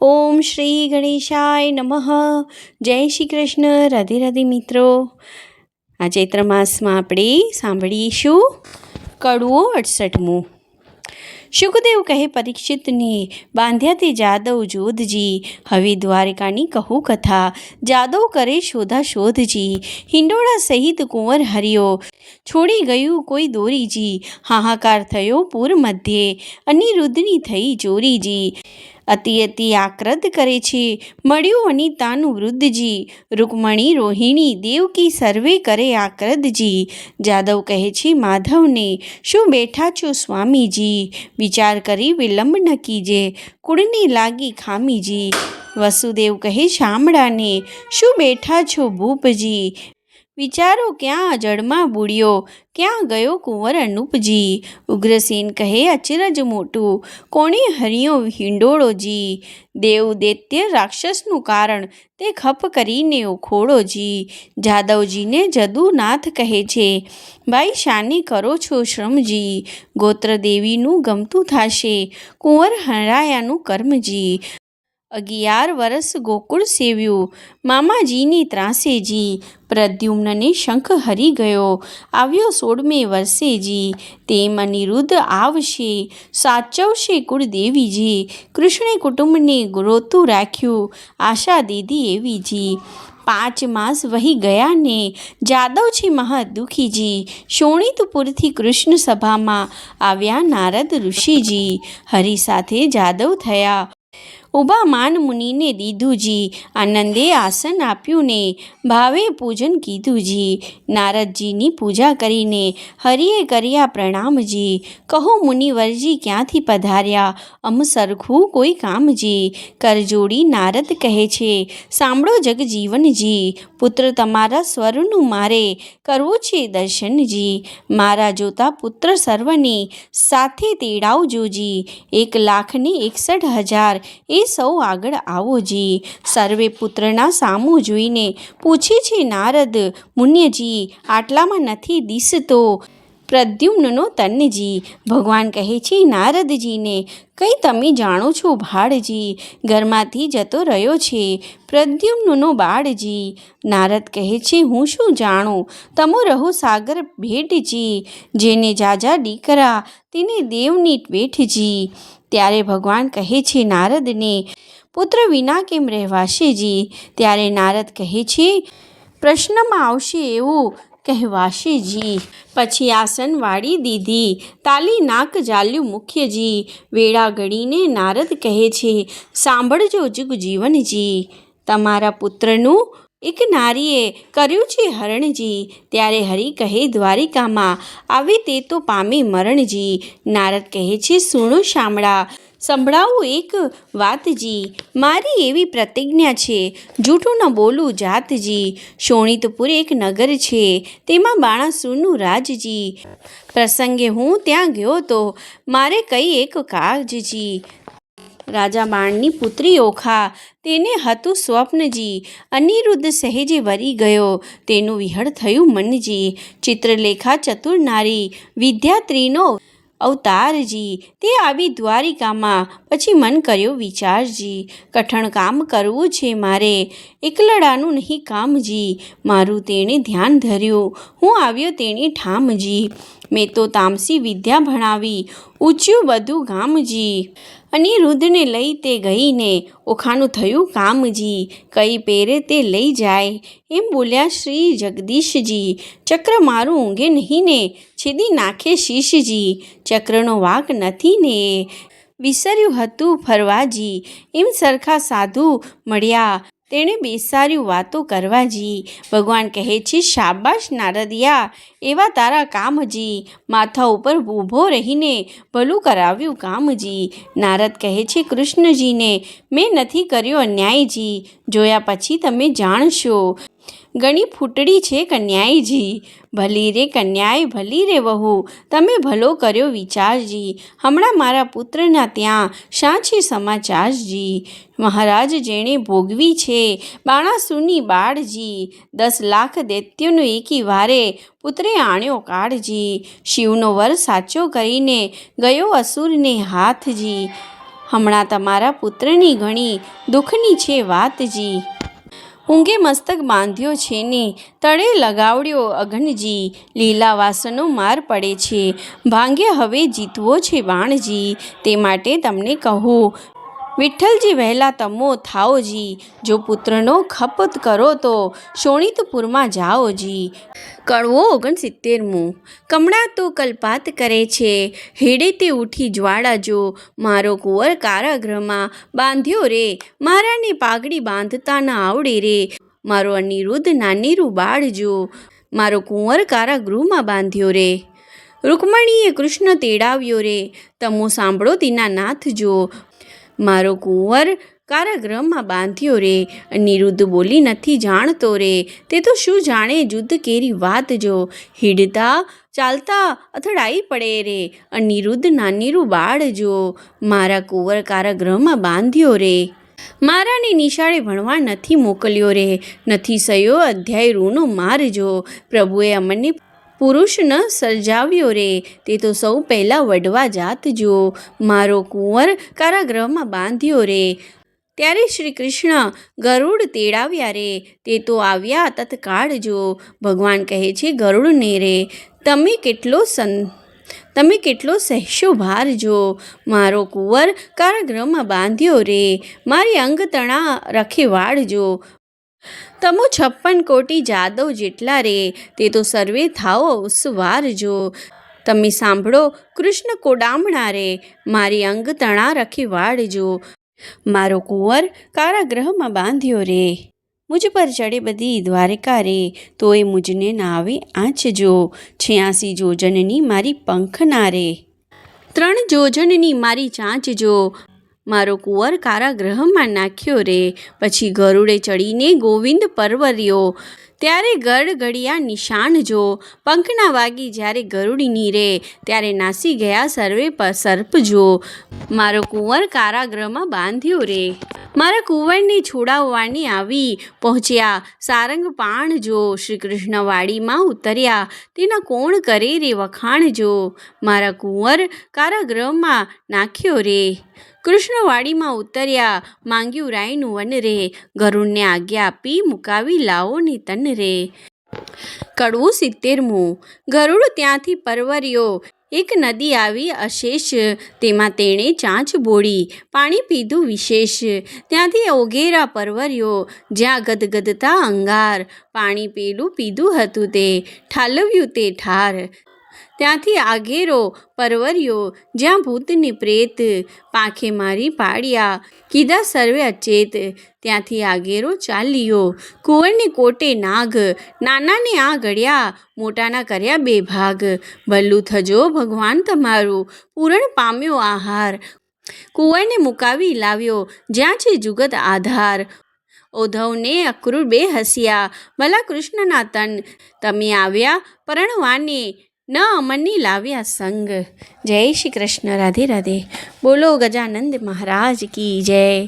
ઓમ શ્રી ગણેશાય નમઃ. જય શ્રી કૃષ્ણ. રાધે રાધે મિત્રો. આ ચૈત્ર માસમાં આપણે સાંભળીશું કડવો અડસઠમું. શુકદેવ કહે પરીક્ષિતને બાંધ્યા તે જાદવ જોધજી, હવે દ્વારિકાની કહું કથા. જાદવ કરે શોધા શોધજી. હિંડોળા સહિત કુંવર હર્યો. છોડી ગયું કોઈ દોરીજી. હાહાકાર થયો પૂર મધ્યે. અનિરુદ્ધની થઈ ચોરીજી. અતિ અતિ આક્રદ કરે છે. મળ્યું અનિતાનું વૃદ્ધજી. રૂકમણી રોહિણી દેવકી સર્વે કરે આક્રદજી. જાદવ કહે છે માધવને, શું બેઠા છો સ્વામીજી? વિચાર કરી વિલંબ ન કીજે. કુળને લાગી ખામીજી. વસુદેવ કહે, શામળાને, શું બેઠા છો ભૂપજી? વિચારો ક્યાં જળમાં બુડ્યો, ક્યાં ગયો કુંવર અનુપજી ઉગ્રસેન કહે અચરજ મોટું, કોણે હરિયો હિંડોળોજી દેવ દૈત્ય રાક્ષસનું કારણ, તે ખપ કરીને ઉખોડોજી જાદવજીને જદુનાથ કહે છે, ભાઈ, શાને કરો છો શ્રમજી ગોત્ર દેવીનું ગમતું થશે, કુંવર હરાયાનું કર્મજી અગિયાર વરસ ગોકુળ સેવ્યું. મામાજીની ત્રાસેજી, પ્રદ્યુમ્નને શંખ હરી ગયો. આવ્યો સોળમે વર્ષેજી તેમ અનિરુદ્ધ આવશે. સાચવશે કુળદેવીજી. કૃષ્ણે કુટુંબને ગ્રોતું રાખ્યું. આશા દીધી એવીજી. પાંચ માસ વહી ગયા ને જાદવ છે મહા દુખીજી શોણિતપુરથી કૃષ્ણ સભામાં આવ્યા નારદ ઋષિજી. હરિ સાથે જાદવ થયા. ઊભા માન મુનિને દીધુંજી, આનંદે આસન આપ્યું ને ભાવે પૂજન કીધુંજી. નારદજીની પૂજા કરીને હરિએ કર્યા પ્રણામજી. કહો મુનિવરજી ક્યાંથી પધાર્યા? અમ સરખું કોઈ કામજી. કરજોડી નારદ કહે છે, સાંભળો જગજીવનજી, પુત્ર તમારા સ્વરનું મારે કરવું છે દર્શનજી. મારા જોતા પુત્ર સર્વને સાથે તેડાવજોજી. એક લાખને એકસઠ હજાર એ સૌ આગળ આવો જી. સર્વે પુત્રના સામું જોઈને પૂછે છે, નારદ, મુન્યજી, આટલામાં નથી દિસતો? પ્રદ્યુમ્નનો તન્નજી. ભગવાન કહે છે, નારદજીને, કંઈ તમે જાણો છો ભાડજી? ઘરમાંથી જતો રહ્યો છે, પ્રદ્યુમ્નનો બાળજી. નારદ કહે છે, હું શું જાણું? તમો રહો સાગર ભેટજી, જેને જાજા દીકરા, તેને દેવની વેઠજી ત્યારે ભગવાન કહે છે, નારદને, પુત્ર વિના કેમ રહેવાશે ત્યારે નારદ કહે છે, પ્રશ્નમાં આવશે એવું કહેવાશે જી. પછી આસન વાળી દીધી. તાલી નાક જાલ્યું મુખ્યજી વેળા ઘડીને નારદ કહે છે, સાંભળજો જુગ જીવનજી તમારા પુત્રનું એક નારીએ કર્યું છે હરણજી, ત્યારે હરિ કહે, દ્વારિકામાં, આવે તે તો પામે મરણજી. નારદ કહે છે, સુણો શામળા, સંભળાવું એક વાતજી. મારી એવી પ્રતિજ્ઞા છે, જૂઠું ન બોલું જાતજી. શોણિતપુર એક નગર છે, તેમાં બાણાસુરનું રાજજી. પ્રસંગે હું ત્યાં ગયો તો, મારે કઈ એક કાળજી રાજા બાણની પુત્રી ઓખા. તેને હતું સ્વપ્નજી અનિરુદ્ધ સહેજે વરી ગયો. તેનું વિહળ થયું મનજી ચિત્રલેખા ચતુર નારી. વિદ્યાત્રીનો અવતારજી તે આવી દ્વારિકામાં પછી મન કર્યો, વિચારજી, કઠણ કામ કરવું છે મારે. એકલડાનું નહીં કામજી. મારું તેણે ધ્યાન ધર્યું. હું આવ્યો તેણે ઠામજી. મેં તો તામસી વિદ્યા ભણાવી. ઊંચ્યું બધું ગામજી. અનિરુદ્ધને લઈ તે ગઈને ઓખાનું થયું કામજી. કઈ પેરે તે લઈ જાય. એમ બોલ્યા શ્રી જગદીશજી. ચક્ર મારું ઊંઘે નહીં ને. છેદી નાખે શીશજી. ચક્રનો વાક નથી ને. વિસર્યું હતું ફરવાજી. એમ સરખા સાધુ મળ્યા. તેણે બેસાર્યું વાતો કરવાજી. ભગવાન કહે છે, શાબાશ નારદિયા, એવા તારા કામજી. માથા ઉપર ઊભો રહીને ભલું કરાવ્યું કામજી. નારદ કહે છે, કૃષ્ણજીને, મેં નથી કર્યો અન્યાયજી. જોયા પછી તમે જાણશો. ઘણી ફૂટડી છે કન્યાઈજી. ભલી રે કન્યાએ ભલી રે વહુ. તમે ભલો કર્યો વિચારજી. હમણાં મારા પુત્રના ત્યાં શા છે સમાચારજી. મહારાજ જેણે ભોગવી છે બાણાસુરની બાળજી. દસ લાખ દૈત્યનો એકી વારે પુત્રે આણ્યો કાળજી શિવનો વર સાચો કરીને ગયો અસુરને હાથજી. હમણાં તમારા પુત્રની ઘણી દુઃખની છે વાતજી. ઊંઘે મસ્તક બાંધ્યો છે ને, તળે લગાવડ્યો અઘનજી. લીલા વાસનો માર પડે છે. ભાંગે હવે જીતવો છે બાણજી તે માટે તમને કહું વિઠ્ઠલજી વહેલા તમો થાઓજી જો પુત્રનો ખપત કરો તો શોણિતપુરમાં જાઓજી કડવો ઓગણસિત્તેરમું કમળા તો કલ્પાત કરે છે, હેડે તે ઉઠી જ્વાળા જો, મારો કુંવર કારાગૃહમાં બાંધ્યો રે, મારાને પાઘડી બાંધતા ન આવડે રે, મારો અનિરુદ્ધ નાનીરું બાળજો મારો કુંવર કારાગૃહમાં બાંધ્યો રે. રૂકમણીએ કૃષ્ણ તેડાવ્યો રે, તમો સાંભળો તેના નાથ જો મારો કુંવર કારાગ્રહમાં બાંધ્યો રે, નિરુદ્ધ બોલી નથી જાણતો રે. તે તો શું જાણે, જુદ્ધ કેરી વાત જો. હિડતા, ચાલતા અથડાઈ પડે રે, અનિરુદ્ધ નાનીરું બાળ જો. મારા કુંવર કારાગ્રહમાં બાંધ્યો રે. મારાને નિશાળે ભણવા નથી મોકલ્યો રે. નથી સયો અધ્યાય રૂનો મારજો પ્રભુએ અમને પુરુષ ન સર્જાવ્યો રે. તે તો સૌ પહેલાં વડવા જાત જો મારો કુંવર કારાગૃહમાં બાંધ્યો રે. ત્યારે શ્રી કૃષ્ણ ગરુડ તેડાવ્યા રે. તે તો આવ્યા તત્કાળ જો ભગવાન કહે છે, ગરુડને રે, તમે કેટલો સં, તમે કેટલો સહેશો ભાર જો મારો કુંવર કારાગૃહમાં બાંધ્યો રે. મારી અંગ તણા રખે વાળજો તમો છપ્પન કોટી જાદવ જેટલા રે, તે તો સર્વે થાઓ ઉસવાર જો. તમે સાંભળો, કૃષ્ણ કોડામણા રે, મારી અંગ તણા રખી વાળજો મારો કુંવર કારાગ્રહમાં બાંધ્યો રે. મુજ પર ચડે બધી દ્વારિકા રે એ મુજને નાવે આંચજો છ્યાસી જોજનની મારી પંખના રે. ત્રણ જોજનની મારી ચાંચ જો. મારો કુંવર કારાગૃહમાં નાખ્યો રે. પછી ગરુડે ચડીને ગોવિંદ પરવર્યો. ત્યારે ગડગડિયા નિશાન જો. પંખના વાગી જ્યારે ગરુડીની રે ત્યારે નાસી ગયા સર્વે પર સર્પ જો. મારો કુંવર કારાગૃહમાં બાંધ્યો રે. મારા કુંવરની છોડાવવાની આવી પહોંચ્યા. સારંગ પાણ જો શ્રી કૃષ્ણ વાડીમાં ઉતર્યા. તેના કોણ કરે રે વખાણ જો? મારા કુંવર કારાગૃહમાં નાખ્યો રે. કૃષ્ણવાડીમાં ઉતર્યા. માંગ્યું રાયનું વન રે. ગરુડને આજ્ઞા આપી મુકાવી લાવો ને તન રે. કડવું સિત્તેરમું. ગરુડ ત્યાંથી પરવર્યો. એક નદી આવી અશેષ, તેમાં તેણે ચાંચ બોળી, પાણી પીધું વિશેષ. ત્યાંથી ઓઘેરા પરવર્યો, જ્યાં ગદગદતા અંગાર. પાણી પેલું પીધું હતું તે, ઠાલવ્યું તે ઠાર. ત્યાંથી આગેરો પરવર્યો જ્યાં ભૂતની પ્રેત, પાંખે મારી પાડ્યા કીધા સર્વે અચેત. ત્યાંથી આગેરો ચાલ્યો. કુંવરને કોટે નાગ, નાનાને આ ગળ્યા મોટાના કર્યા બે ભાગ. ભલ્લું થજો ભગવાન તમારું, પૂરણ પામ્યો આહાર. કુંવરને મુકાવી લાવ્યો, જ્યાં છે જુગત આધાર. ઓધવને અક્રૂર બે હસ્યા, ભલા કૃષ્ણના તન. તમે આવ્યા પરણવાને ન અમનની લાવ્યા સંગ. જય શ્રી કૃષ્ણ રાધે રાધે. બોલો ગજાનંદ મહારાજ કી જય.